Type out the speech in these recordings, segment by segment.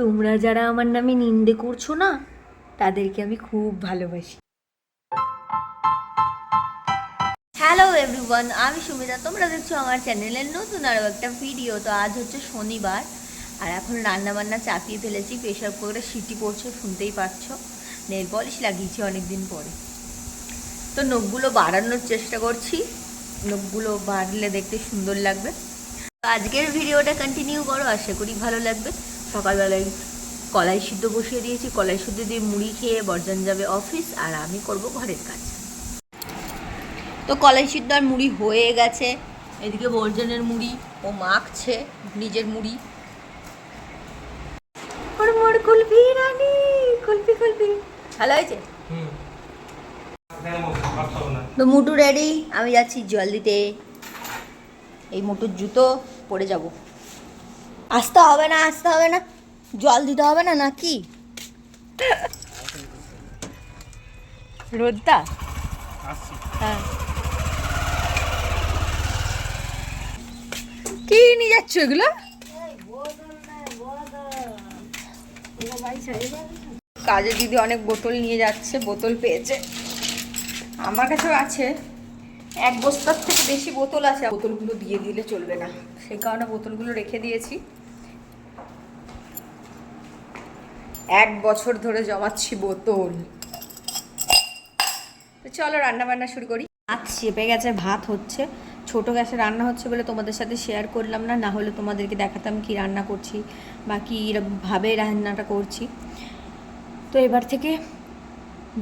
তোমরা যারা আমার নামে নিন্দে করছ না, তাদেরকে আমি খুব ভালোবাসি। হ্যালো এভরিওয়ান আমি সুমিতা, তোমরা দেখছ আমার চ্যানেলের নতুন আরও একটা ভিডিও তো আজ হচ্ছে শনিবার, আর এখন রান্না বান্না চাপিয়ে ফেলেছি প্রেশার কুকারে সিটি পড়ছে, শুনতেই পাচ্ছ। নেল পলিশ লাগিয়েছি অনেক দিন পরে। তো নখগুলো বাড়ানোর চেষ্টা করছি। নখগুলো বাড়লে দেখতে সুন্দর লাগবে। আজকের ভিডিওটা কন্টিনিউ করো, আশা করি ভালো লাগবে। সকালবেলায় কলাই সিদ্ধ বসিয়ে দিয়েছি। কলাই সিদ্ধ দিয়ে মুড়ি খেয়ে বর্জন যাবে অফিস আর আমি করব ঘরের কাজ। তো কলাই সিদ্ধ আর মুড়ি হয়ে গেছে। এদিকে বর্জনের মুড়ি ও মাখছে নিজের মুড়ি। মোর কুলফি রানী কুলফি কুলফি। ভালো হয়েছে? হ্যাঁ। তো মুটু রেডি আমি যাচ্ছি জল দিতে। এই মুটুর জুতো পরে যাব। আসতে হবে না আসতে হবে না। জল দিতে হবে না নাকি? রোদটা আসছি। হ্যাঁ। কি নিয়ে যাচ্ছ এগুলো? কাজে দিদি অনেক বোতল নিয়ে যাচ্ছে বোতল পেয়েছে। আমার কাছেও আছে। এক বস্তার থেকে বেশি বোতল আছে। বোতলগুলো দিয়ে দিলে চলবে না। সেই কারণে বোতলগুলো রেখে দিয়েছি। এক বছর ধরে জমাচ্ছি বোতল। তো চলো রান্না বান্না শুরু করি। ভাত চেপে গেছে, ভাত হচ্ছে। ছোট গ্যাসে রান্না হচ্ছে বলে তোমাদের সাথে শেয়ার করলাম না না হলে তোমাদেরকে দেখাতাম কি রান্না করছি বা কীভাবে রান্নাটা করছি। তো এবার থেকে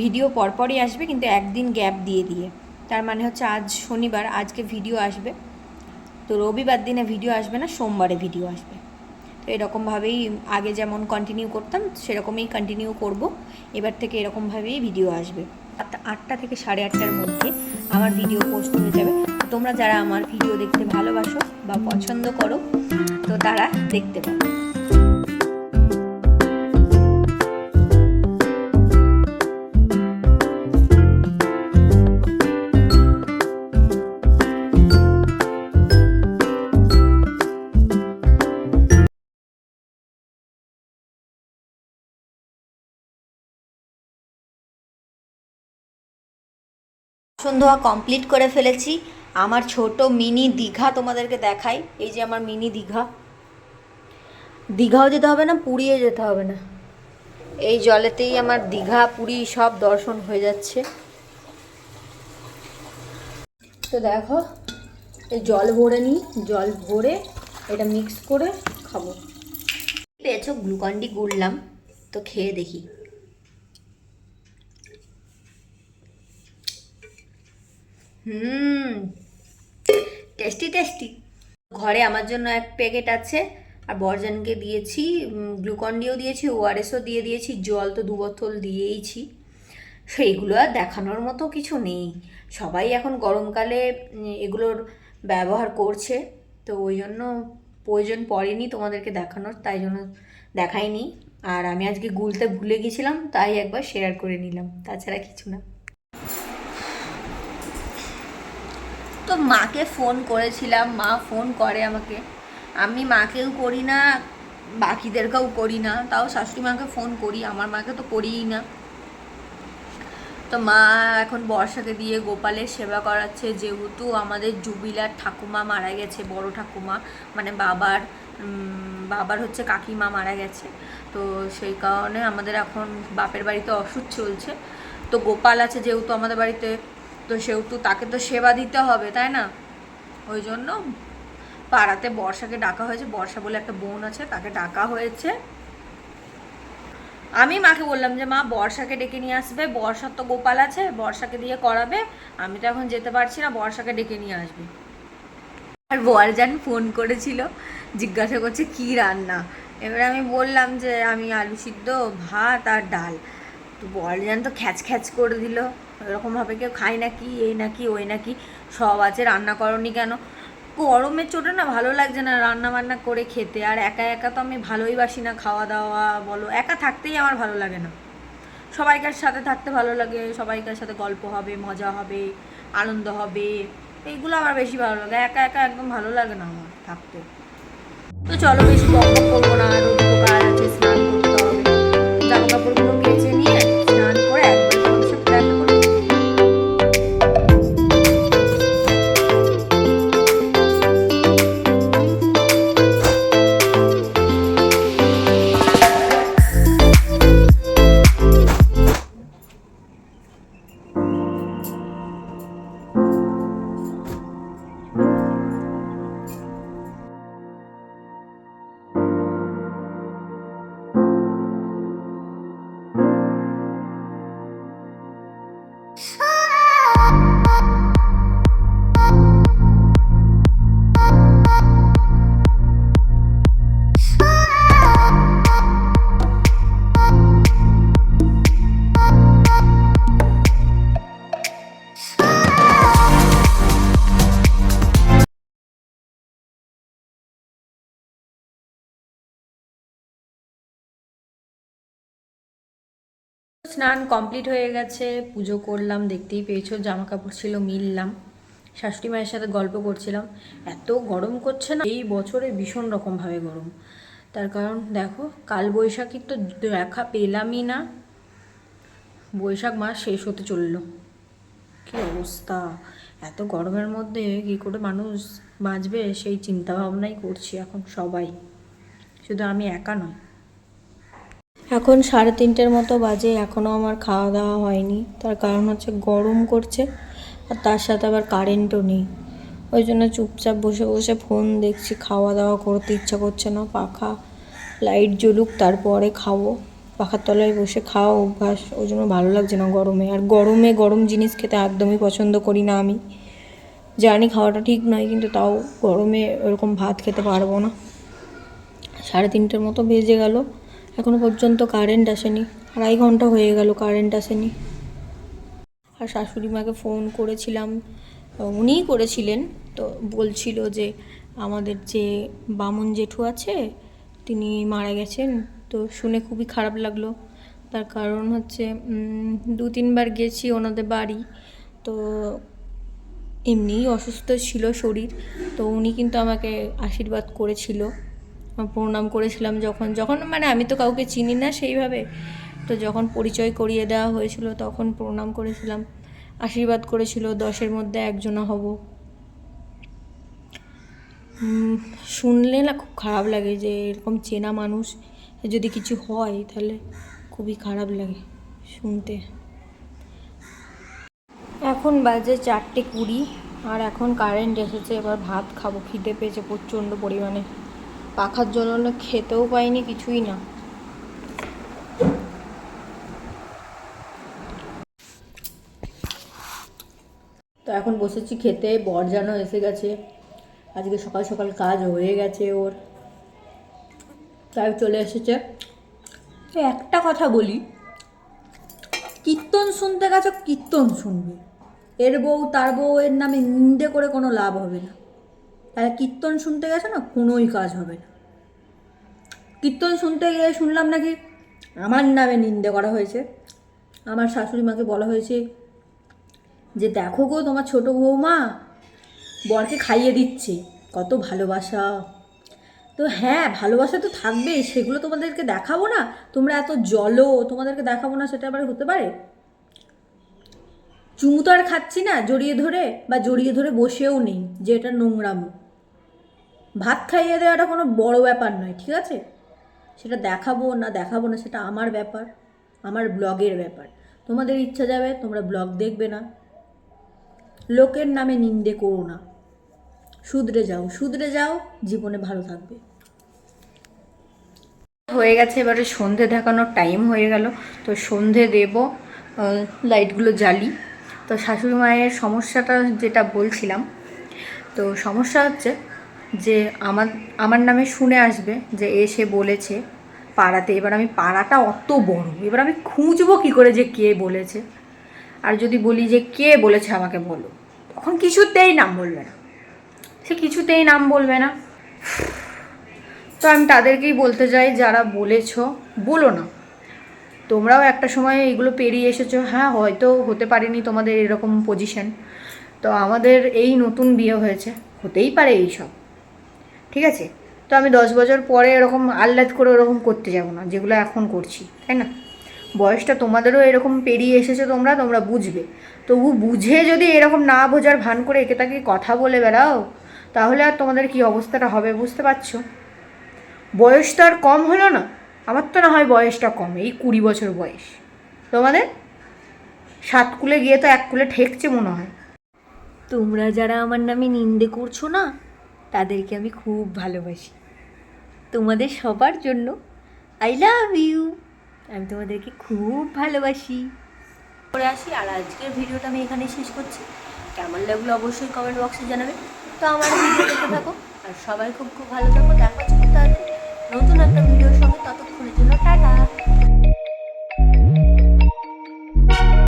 ভিডিও পরপরই আসবে, কিন্তু একদিন গ্যাপ দিয়ে দিয়ে। তার মানে হচ্ছে আজ শনিবার, আজকে ভিডিও আসবে। তো রবিবার দিনে ভিডিও আসবে না, সোমবারে ভিডিও আসবে। এরকমভাবেই আগে যেমন কন্টিনিউ করতাম, সেরকমই কন্টিনিউ করব। এবার থেকে এরকমভাবেই ভিডিও আসবে। আটটা থেকে সাড়ে আটটার মধ্যে আমার ভিডিও পোস্ট হয়ে যাবে। তোমরা যারা আমার ভিডিও দেখতে ভালোবাসো বা পছন্দ করো, তো তারা দেখতে পারো সন্ধ্যা কমপ্লিট করে ফেলেছি। আমার ছোট মিনি দীঘা তোমাদেরকে দেখাই। এই যে আমার মিনি দীঘা। দীঘাও যেতে হবে না, পুরীও যেতে হবে না। এই জলেতেই আমার দীঘা, পুরী সব দর্শন হয়ে যাচ্ছে। তো দেখো, এই জল ভরে নিই, জল ভরে এটা মিক্স করে খাব। পেয়েছ, গ্লুকন্ডি গুড়লাম, তো খেয়ে দেখি। হুম। Tasty tasty. ঘরে আমার জন্য এক প্যাকেট আছে, আর বরজানকে দিয়েছি গ্লুকন ডিও দিয়েছি, ওআরএসও দিয়ে দিয়েছি, জল তো দু বোতল দিয়েইছি সেইগুলো আর দেখানোর মতো কিছু নেই। সবাই এখন গরমকালে এগুলোর ব্যবহার করছে, তো ওই জন্য প্রয়োজন পড়েনি তোমাদেরকে দেখানোর, তাই জন্য দেখাইনি। আর আমি আজকে গুলতে ভুলে গেছিলাম, তাই একবার শেয়ার করে নিলাম, তাছাড়া কিছু না। তো মাকে ফোন করেছিলাম, মা ফোন করে আমাকে। আমি মাকেও করি না, বাকিদেরকেও করি না, তাও শাশুড়ি মাকে ফোন করি, আমার মাকে তো করিই না। তো মা এখন বর্ষাকে দিয়ে গোপালের সেবা করাচ্ছে, যেহেতু আমাদের জুবিলার ঠাকুমা মারা গেছে, বড় ঠাকুমা মানে বাবার বাবার হচ্ছে কাকিমা মারা গেছে। তো সেই কারণে আমাদের এখন বাপের বাড়িতে অসুখ চলছে। তো গোপাল আছে, যেহেতু আমাদের বাড়িতে তো সেহেতু তাকে তো সেবা দিতে হবে, তাই না? ওই জন্য পাড়াতে বর্ষাকে ডাকা হয়েছে। বর্ষা বলে একটা বোন আছে, তাকে ডাকা হয়েছে। আমি মাকে বললাম যে, মা, বর্ষাকে ডেকে নিয়ে আসবে। বর্ষার তো গোপাল আছে, বর্ষাকে দিয়ে করাবে। আমি তো এখন যেতে পারছি না, বর্ষাকে ডেকে নিয়ে আসবে। আর বরজান ফোন করেছিল, জিজ্ঞাসা করছে, কি রান্না? এবারে আমি বললাম যে, আমি আলু সিদ্ধ, ভাত আর ডাল। তো বরজান তো খ্যাচ খ্যাচ করে দিল। এরকমভাবে কেউ খায় নাকি, এই নাকি, ওই নাকি, সব আছে, রান্না করনি কেন? গরমের চোটে না ভালো লাগছে না রান্না বান্না করে খেতে, আর একা একা তো আমি ভালোই বাসি না খাওয়া দাওয়া বলো, একা থাকতেই আমার ভালো লাগে না। সবাইকার সাথে থাকতে ভালো লাগে, সবাইকার সাথে গল্প হবে, মজা হবে, আনন্দ হবে, এইগুলো আমার বেশি ভালো লাগে, একা একা একদম ভালো লাগে না আমার থাকতে। তো চলো বেশি বক করব না স্নান কমপ্লিট হয়ে গেছে, পুজো করলাম, দেখতেই পেয়েছ জামা কাপড় ছিল, মিললাম। শাশুড়ি মায়ের সাথে গল্প করছিলাম। এত গরম করছে না, এই বছরে ভীষণ রকমভাবে গরম। তার কারণ, দেখো, কাল বৈশাখী তো দেখা পেলামই না। বৈশাখ মাস শেষ হতে চলল। কি অবস্থা? এত গরমের মধ্যে কী করে মানুষ বাঁচবে, সেই চিন্তা ভাবনাই করছি এখন সবাই। শুধু আমি একা নয় এখন সাড়ে তিনটের মতো বাজে এখনও আমার খাওয়া দাওয়া হয়নি। তার কারণ হচ্ছে গরম করছে, আর তার সাথে আবার কারেন্টও নেই। ওই জন্য চুপচাপ বসে বসে ফোন দেখছি, খাওয়া দাওয়া করতে ইচ্ছা করছে না, পাখা লাইট জ্বলুক তারপরে খাব। পাখার তলায় বসে খাওয়া অভ্যাস, ওই জন্য ভালো লাগছে না গরমে। আর গরমে গরম জিনিস খেতে একদমই পছন্দ করি না আমি। জানি খাওয়াটা ঠিক নয়, কিন্তু তাও গরমে ওরকম ভাত খেতে পারব না। সাড়ে তিনটের মতো বেজে গেল। এখনও পর্যন্ত কারেন্ট আসেনি। আড়াই ঘণ্টা হয়ে গেল কারেন্ট আসেনি। আর শাশুড়ি মাকে ফোন করেছিলাম উনিই করেছিলেন। তো বলছিল যে, আমাদের যে বামুন জেঠু আছে, তিনি মারা গেছেন। তো শুনে খুবই খারাপ লাগল। তার কারণ হচ্ছে দু তিনবার গেছি ওনাদের বাড়ি। তো এমনিই অসুস্থ ছিল শরীর। তো উনি কিন্তু আমাকে আশীর্বাদ করেছিল। প্রণাম করেছিলাম যখন যখন মানে আমি তো কাউকে চিনি না সেইভাবে। তো যখন পরিচয় করিয়ে দেওয়া হয়েছিল তখন প্রণাম করেছিলাম। আশীর্বাদ করেছিল, দশের মধ্যে একজনা হব। শুনলে না খুব খারাপ লাগে যে এরকম চেনা মানুষ যদি কিছু হয় তাহলে খুবই খারাপ লাগে শুনতে। এখন বাজে চারটে কুড়ি আর এখন কারেন্ট এসেছে, এবার ভাত খাব, খিদে পেয়েছে প্রচণ্ড পরিমাণে। পাখার জন্য খেতেও পাইনি, কিছুই না। তো এখন বসেছি খেতে বরজানো এসে গেছে। আজকে সকাল সকাল কাজ হয়ে গেছে ওর। তাই চলে এসেছে। তো একটা কথা বলি, কীর্তন শুনতে গেছো, কীর্তন শুনবে। এর বউ, তার বউ, এর নামে নিন্দে করে কোনো লাভ হবে না। তাহলে কীর্তন শুনতে গেছো না, কোনোই কাজ হবে না। কীর্তন শুনতে গিয়ে শুনলাম নাকি? আমার নামে নিন্দে করা হয়েছে। আমার শাশুড়ি মাকে বলা হয়েছে যে, দেখো গো তোমার ছোটো বৌমা, বরকে খাইয়ে দিচ্ছে। কত ভালোবাসা। তো হ্যাঁ ভালোবাসা তো থাকবেই, সেগুলো তোমাদেরকে দেখাবো না। তোমরা এত জলো তোমাদেরকে দেখাবো না, সেটা আবার হতে পারে? চুমু তো আর খাচ্ছি না, জড়িয়ে ধরে বা জড়িয়ে ধরে বসেও নেই, যে এটা নোংরামো। ভাত খাইয়ে দেওয়াটা কোনো বড় ব্যাপার নয়, ঠিক আছে? সেটা দেখাবো না দেখাবো না সেটা আমার ব্যাপার, আমার ব্লগের ব্যাপার। তোমাদের ইচ্ছা যাবে, তোমরা ব্লগ দেখবে না। লোকের নামে নিন্দে করো না। শুধরে যাও শুধরে যাও, জীবনে ভালো থাকবে। হয়ে গেছে, এবারে সন্ধে দেখানোর টাইম হয়ে গেল। তো সন্ধে দেব লাইটগুলো জ্বালি। তো শাশুড়ি মায়ের সমস্যাটা যেটা বলছিলাম, তো সমস্যা হচ্ছে যে আমার আমার নামে শুনে আসবে যে এসে বলেছে পাড়াতে। এবার আমি পাড়াটা অত বড়, এবার আমি খুঁজবো কী করে যে কে বলেছে। আর যদি বলি যে কে বলেছে আমাকে বলো, তখন কিছুতেই নাম বলবে না। সে কিছুতেই নাম বলবে না। তো আমি তাদেরকেই বলতে চাই যারা বলেছ, বলো না। তোমরাও একটা সময় এগুলো পেরিয়ে এসেছ হ্যাঁ হয়তো হতে পারেনি তোমাদের এরকম পজিশন তো আমাদের এই নতুন বিয়ে হয়েছে, হতেই পারে এইসব। ঠিক আছে? তো আমি দশ বছর পরে এরকম আহ্লাদ করে ওরকম করতে যাব না, যেগুলো এখন করছি, তাই না? বয়সটা তোমাদেরও এরকম পেরিয়ে এসেছে তোমরা তোমরা বুঝবে। তবু বুঝে যদি এরকম না বোঝার ভান করে একে তাকে কথা বলে বেড়াও, তাহলে আর তোমাদের কি অবস্থাটা হবে বুঝতে পারছ? বয়স তো আর কম হলো না, আমার তো না হয় বয়সটা কম, এই কুড়ি বছর বয়স। তোমাদের? সাত কুলে গিয়ে তো এক কুলে ঠেকছে মনে হয়। তোমরা যারা আমার নামে নিন্দে করছ না তাদেরকে আমি খুব ভালোবাসি। তোমাদের সবার জন্য আই লাভ ইউ আমি তোমাদেরকে খুব ভালোবাসি। করে আসি আর আজকের ভিডিওটা আমি এখানে শেষ করছি। কেমন লাগল অবশ্যই কমেন্ট বক্সে জানাবে। তো আমার ভিডিও দেখতে থাকো আর সবাই খুব খুব ভালো থাকো। দেখা হচ্ছে নতুন একটা ভিডিওর সঙ্গে। ততক্ষণের জন্য টাটা।